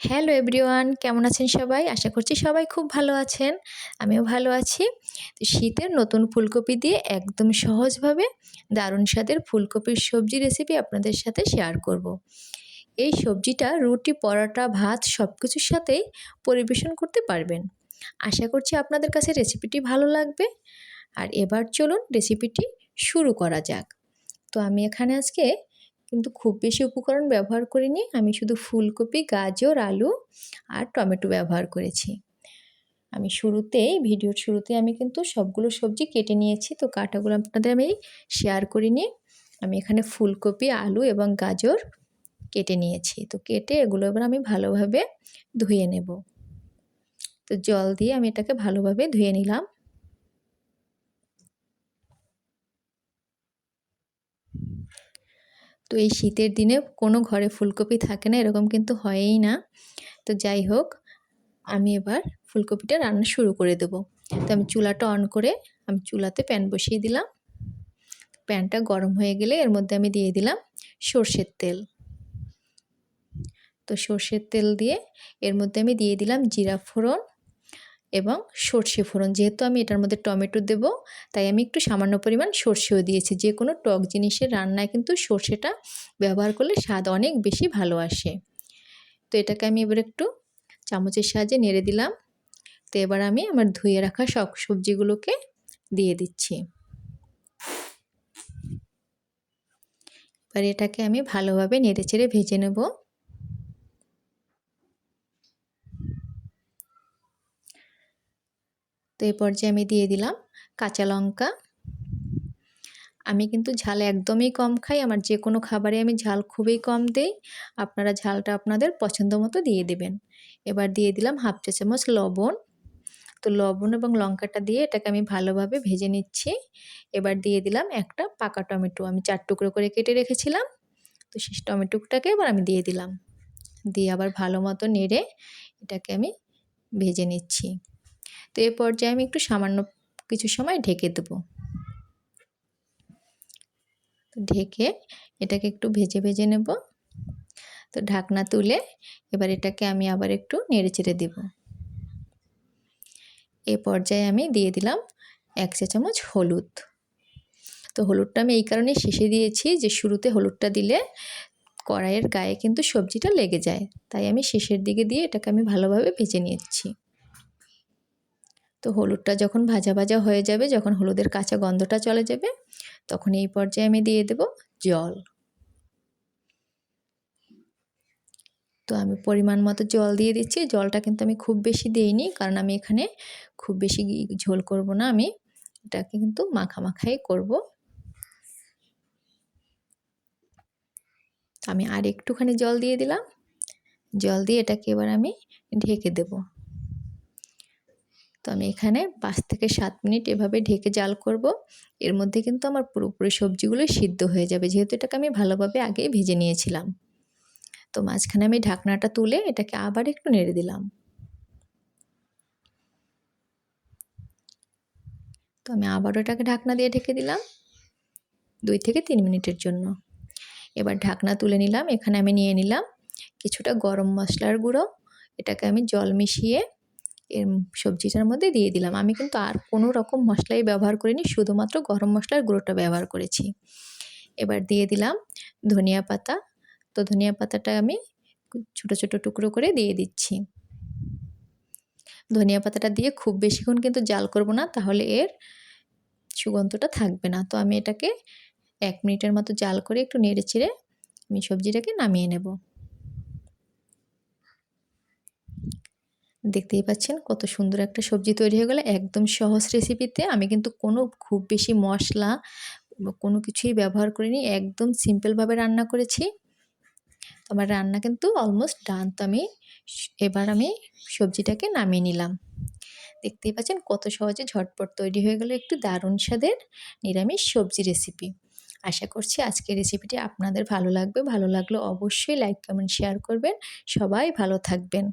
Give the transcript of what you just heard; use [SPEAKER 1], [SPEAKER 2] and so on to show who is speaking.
[SPEAKER 1] Hello everyone, কেমন আছেন সবাই? আশা করছি সবাই খুব ভালো আছেন, আমিও ভালো আছি। শীতের নতুন ফুলকপি দিয়ে একদম সহজভাবে দারুণ স্বাদের ফুলকপির সবজি রেসিপি আপনাদের সাথে শেয়ার করব। এই সবজিটা, রুটি, পরোটা, ভাত সব কিছুর সাথেই পরিবেশন করতে পারবেন। আশা করছি আপনাদের কাছে রেসিপিটি ভালো লাগবে। আর এবার চলুন রেসিপিটি শুরু করা যাক। তো আমি এখানে আজকে কিন্তু খুব বেশি উপকরণ ব্যবহার করিনি। আমি শুধু ফুলকপি, গাজর, আলু আর টমেটো ব্যবহার করেছি। আমি শুরুতেই ভিডিওর শুরুতে আমি কিন্তু সবগুলো সবজি কেটে নিয়েছি। তো কাটাগুলো আপনাদের আমি শেয়ার করিনি। আমি এখানে ফুলকপি, আলু এবং গাজর কেটে নিয়েছি। তো কেটে এগুলো এবার আমি ভালোভাবে ধুয়ে নেব। তো জল দিয়ে আমি এটাকে ভালোভাবে ধুয়ে নিলাম। তো এই শীতের দিনে কোনো ঘরে ফুলকপি থাকে না, এরকম কিন্তু হয়ই না। তো যাই হোক, আমি এবার ফুলকপিটা রান্না শুরু করে দেব। তো আমি চুলাটা অন করে আমি চুলাতে প্যান বসিয়ে দিলাম। প্যানটা গরম হয়ে গেলে এর মধ্যে আমি দিয়ে দিলাম সর্ষের তেল। তো সর্ষের তেল দিয়ে এর মধ্যে আমি দিয়ে দিলাম জিরা ফোড়ন এবং সর্ষে ফোড়ন। যেহেতু আমি এটার মধ্যে টমেটো দেব, তাই আমি একটু সামান্য পরিমাণ সর্ষেও দিয়েছি। যে কোনো টক জিনিসের রান্নায় কিন্তু সর্ষেটা ব্যবহার করলে স্বাদ অনেক বেশি ভালো আসে। তো এটাকে আমি এবার একটু চামচের সাহায্যে নেড়ে দিলাম। তো এবার আমি আমার ধুয়ে রাখা সব সবজিগুলোকে দিয়ে দিচ্ছি। এবার এটাকে আমি ভালোভাবে নেড়ে চেড়ে ভেজে নেব। তো এই পর্যায়ে আমি দিয়ে দিলাম কাঁচা লঙ্কা। আমি কিন্তু ঝাল একদমই কম খাই, আমার যে কোনো খাবারে আমি ঝাল খুবই কম দিই, আপনারা ঝালটা আপনাদের পছন্দ মতো দিয়ে দেবেন। এবার দিয়ে দিলাম হাফ চা চামচ লবণ। তো লবণ এবং লঙ্কাটা দিয়ে এটাকে আমি ভালোভাবে ভেজে নিচ্ছি। এবার দিয়ে দিলাম একটা পাকা টমেটো, আমি চার টুকরো করে কেটে রেখেছিলাম। তো সেই টমেটোটাকে এবার আমি দিয়ে দিলাম। দিয়ে আবার ভালো মতো নেড়ে এটাকে আমি ভেজে নিচ্ছি। তো এ পর্যায়ে আমি একটু সামান্য কিছু সময় ঢেকে দেবো। ঢেকে এটাকে একটু ভেজে ভেজে নেব। তো ঢাকনা তুলে এবার এটাকে আমি আবার একটু নেড়ে চেড়ে দেব। এ পর্যায়ে আমি দিয়ে দিলাম এক চা চামচ হলুদ। তো হলুদটা আমি এই কারণে শেষে দিয়েছি যে শুরুতে হলুদটা দিলে কড়াইয়ের গায়ে কিন্তু সবজিটা লেগে যায়। তাই আমি শেষের দিকে দিয়ে এটাকে আমি ভালোভাবে ভেজে নিচ্ছি তো হলুদটা যখন ভাজা ভাজা হয়ে যাবে, যখন হলুদের কাঁচা গন্ধটা চলে যাবে, তখন এই পর্যায়ে আমি দিয়ে দেব জল। তো আমি পরিমাণ মতো জল দিয়ে দিচ্ছি। জলটা কিন্তু আমি খুব বেশি দিইনি, কারণ আমি এখানে খুব বেশি ঝোল করব না আমি। এটাকে কিন্তু মাখা মাখাই করব। আমি আর একটুখানি জল দিয়ে দিলাম। জল দিয়ে এটাকে এবার আমি ঢেকে দেবো। তো আমি এখানে পাঁচ থেকে সাত মিনিট এভাবে ঢেকে জাল করব। এর মধ্যে কিন্তু আমার পুরোপুরি সবজিগুলো সিদ্ধ হয়ে যাবে। যেহেতু এটাকে আমি ভালোভাবে আগেই ভেজে নিয়েছিলাম। তো মাঝখানে আমি ঢাকনাটা তুলে এটাকে আবার একটু নেড়ে দিলাম। তো আমি আবারও এটাকে ঢাকনা দিয়ে ঢেকে দিলাম দুই থেকে তিন মিনিটের জন্য। এবার ঢাকনা তুলে নিলাম। এখানে আমি নিয়ে নিলাম কিছুটা গরম মশলার গুঁড়ো। এটাকে আমি জল মিশিয়ে এর সবজিটার মধ্যে দিয়ে দিলাম। আমি কিন্তু আর কোনো রকম মশলাই ব্যবহার করিনি, শুধুমাত্র গরম মশলার গুঁড়োটা ব্যবহার করেছি। এবার দিয়ে দিলাম ধনিয়া পাতা। তো ধনিয়া পাতাটা আমি ছোট ছোট টুকরো করে দিয়ে দিচ্ছি। ধনিয়া পাতাটা দিয়ে খুব বেশিক্ষণ কিন্তু জাল করব না, তাহলে এর সুগন্ধটা থাকবে না। তো আমি এটাকে এক মিনিটের মতো জাল করে একটু নেড়ে চেড়ে আমি সবজিটাকে নামিয়ে নেব। দেখতেই পাচ্ছেন কত সুন্দর একটা সবজি তৈরি হয়ে গেলে। একদম সহজ রেসিপিতে আমি কিন্তু কোনো খুব বেশি মশলা কোনো কিছুই ব্যবহার করিনি, একদম সিম্পলভাবে রান্না করেছি। আমার রান্না কিন্তু অলমোস্ট ডান তো আমি এবার আমি সবজিটাকে নামিয়ে নিলাম। দেখতেই পাচ্ছেন কত সহজে ঝটপট তৈরি হয়ে গেলো একটু দারুণ স্বাদের নিরামিষ সবজি রেসিপি আশা করছি আজকের রেসিপিটি আপনাদের ভালো লাগবে। ভালো লাগলে অবশ্যই লাইক কমেন্ট শেয়ার করবেন। সবাই ভালো থাকবেন।